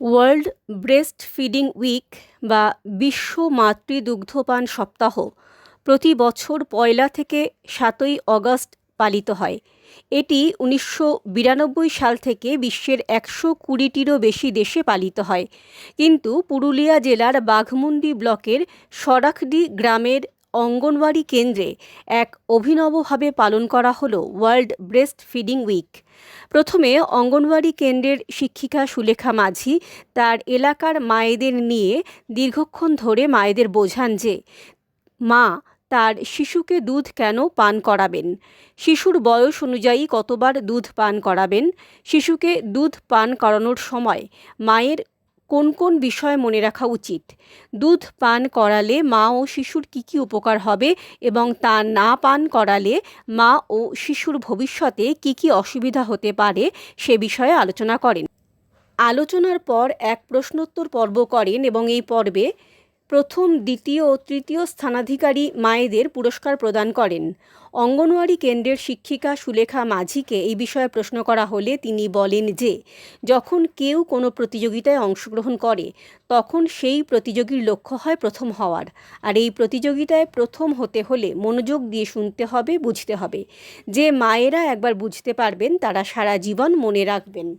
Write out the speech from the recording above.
World breast feeding week বা বিশ্ব মাতৃদুগ্ধপান সপ্তাহ প্রতি বছর পয়লা থেকে সাতই অগস্ট পালিত হয়। এটি উনিশশো বিরানব্বই সাল থেকে বিশ্বের একশো কুড়িটিরও বেশি দেশে পালিত হয়। কিন্তু পুরুলিয়া জেলার বাঘমুন্ডি ব্লকের সরাখডি গ্রামের অঙ্গনওয়াড়ি কেন্দ্রে এক অভিনবভাবে পালন করা হলো ওয়ার্ল্ড ব্রেস্ট ফিডিং উইক। প্রথমে অঙ্গনওয়াড়ি কেন্দ্রের শিক্ষিকা সুলেখা মাঝি তার এলাকার মায়েদের নিয়ে দীর্ঘক্ষণ ধরে মায়েদের বোঝান যে, মা, তার শিশুকে দুধ কেন পান করাবেন? শিশুর বয়স অনুযায়ী কতবার দুধ পান করাবেন? শিশুকে দুধ পান করানোর সময় মায়ের কোন কোন বিষয় মনে রাখা উচিত? দুধ পান করালে মা ও শিশুর কী কী উপকার হবে এবং তা না পান করালে মা ও শিশুর ভবিষ্যতে কী কী অসুবিধা হতে পারে সে বিষয়ে আলোচনা করেন। আলোচনার পর এক প্রশ্নোত্তর পর্ব করেন এবং এই পর্বে প্রথম, দ্বিতীয় ও তৃতীয় স্থানাধিকারী মায়েদের পুরস্কার প্রদান করেন। অঙ্গনওয়াড়ি কেন্দ্রের শিক্ষিকা সুলেখা মাঝিকে এই বিষয়ে প্রশ্ন করা হলে তিনি বলেন যে, যখন কেউ কোনো প্রতিযোগিতায় অংশগ্রহণ করে, তখন সেই প্রতিযোগীর লক্ষ্য হয় প্রথম হওয়ার। আর এই প্রতিযোগিতায় প্রথম হতে হলে মনোযোগ দিয়ে শুনতে হবে, বুঝতে হবে। যে মায়েরা একবার বুঝতে পারবেন, তারা সারা জীবন মনে রাখবেন।